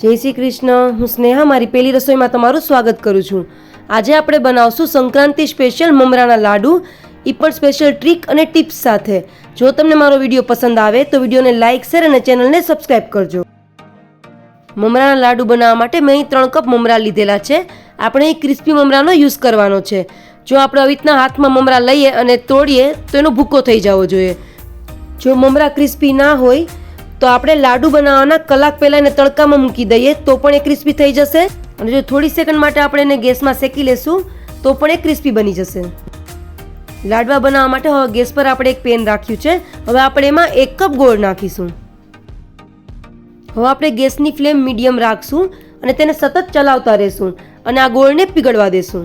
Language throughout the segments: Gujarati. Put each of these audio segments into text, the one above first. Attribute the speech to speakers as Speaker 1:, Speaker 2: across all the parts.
Speaker 1: જય શ્રી કૃષ્ણ. હું સ્નેહા, મારી પહેલી રસોઈમાં તમારું સ્વાગત કરું છું. આજે આપણે બનાવશું સંક્રાંતિ સ્પેશિયલ મમરાના લાડુ. એ પણ સ્પેશિયલ ટ્રીક અને ટિપ્સ સાથે. જો તમને મારો વીડિયો પસંદ આવે, તો વિડીયોને લાઇક, શેર અને ચેનલને સબસ્ક્રાઈબ કરજો. મમરાના લાડુ બનાવવા માટે મેં અહીં ત્રણ કપ મમરા લીધેલા છે. આપણે અહીં ક્રિસ્પી મમરાનો યુઝ કરવાનો છે. જો આપણે આવી હાથમાં મમરા લઈએ અને તોડીએ, તો એનો ભૂકો થઈ જવો જોઈએ. જો મમરા ક્રિસ્પી ના હોય તો આપણે લાડુ બનાવવાના કલાક પહેલાં એને તડકામાં મૂકી દઈએ, તો પણ એ ક્રિસ્પી થઈ જશે. અને જો થોડી સેકન્ડ માટે આપણે એને ગેસમાં શેકી લેશું, તો પણ એ ક્રિસ્પી બની જશે. લાડવા બનાવવા માટે હવે ગેસ પર આપણે એક પેન રાખ્યું છે. હવે આપણે એમાં એક કપ ગોળ નાખીશું. હવે આપણે ગેસની ફ્લેમ મીડિયમ રાખશું અને તેને સતત ચલાવતા રહેશું અને આ ગોળને પીગળવા દેશું.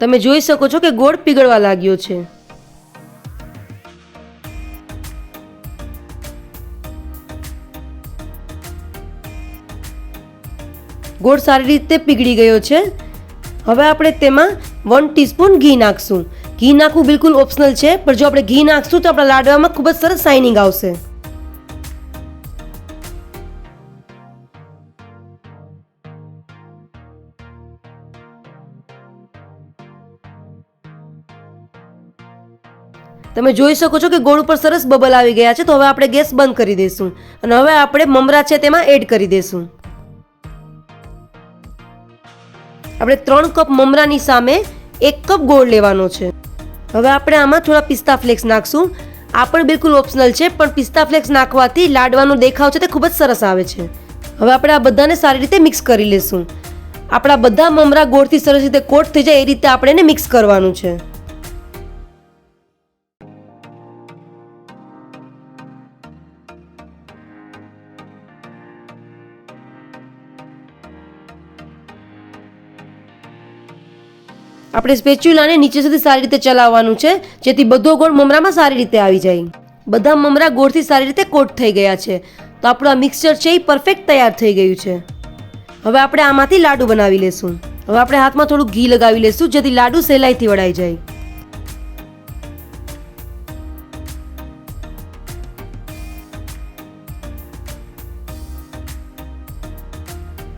Speaker 1: તમે જોઈ શકો છો કે ગોળ પીગળવા લાગ્યો છે. ગોળ સારી રીતે પીગળી ગયો છે. હવે આપણે તેમાં વન ટીસ્પૂન ઘી નાખશું. ઘી નાખવું બિલકુલ ઓપ્શનલ છે, પણ જો આપણે ઘી નાખશું તો આપણા લાડવામાં ખૂબ જ સરસ શાઇનિંગ આવશે. તમે જોઈ શકો છો કે ગોળ ઉપર સરસ બબલ આવી ગયા છે, તો હવે આપણે ગેસ બંધ કરી દઈશું. અને હવે આપણે મમરા છે તેમાં એડ કરી દઈશું. આપણે ત્રણ કપ મમરાની સામે એક કપ ગોળ લેવાનો છે. હવે આપણે આમાં થોડા પિસ્તા ફ્લેક્સ નાખશું. આ પણ બિલકુલ ઓપ્શનલ છે, પણ પિસ્તા ફ્લેક્સ નાખવાથી લાડવાનો દેખાવ છે તે ખૂબ જ સરસ આવે છે. હવે આપણે આ બધાને સારી રીતે મિક્સ કરી લેશું. આપણા બધા મમરા ગોળથી સરસ રીતે કોટ થઈ જાય એ રીતે આપણે એને મિક્સ કરવાનું છે. આપણે સ્પેચ્યુલાને નીચે સુધી સારી રીતે ચલાવવાનું છે, જેથી બધો ગોળ મમરામાં સારી રીતે આવી જાય. બધા મમરા ગોળથી સારી રીતે કોટ થઈ ગયા છે. તો આપણું આ મિક્સચર છે એ પરફેક્ટ તૈયાર થઈ ગયું છે. હવે આપણે આમાંથી લાડુ બનાવી લેશું. હવે આપણે હાથમાં થોડું ઘી લગાવી લેશું, જેથી લાડુ સહેલાઈથી વળાઈ જાય.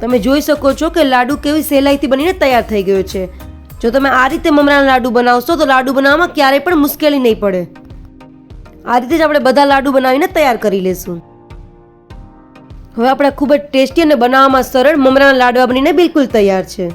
Speaker 1: તમે જોઈ શકો છો કે લાડુ કેવી સહેલાઈથી બનીને તૈયાર થઈ ગયો છે. જો તમે આ રીતે મમરાના લાડુ બનાવશો, તો લાડુ બનાવવામાં ક્યારેય પણ મુશ્કેલી નહીં પડે. આ રીતે જ આપણે બધા લાડુ બનાવીને તૈયાર કરી લેશું. હવે આપણે ખૂબ જ ટેસ્ટી અને બનાવવામાં સરળ મમરાના લાડવા બનીને બિલકુલ તૈયાર છે.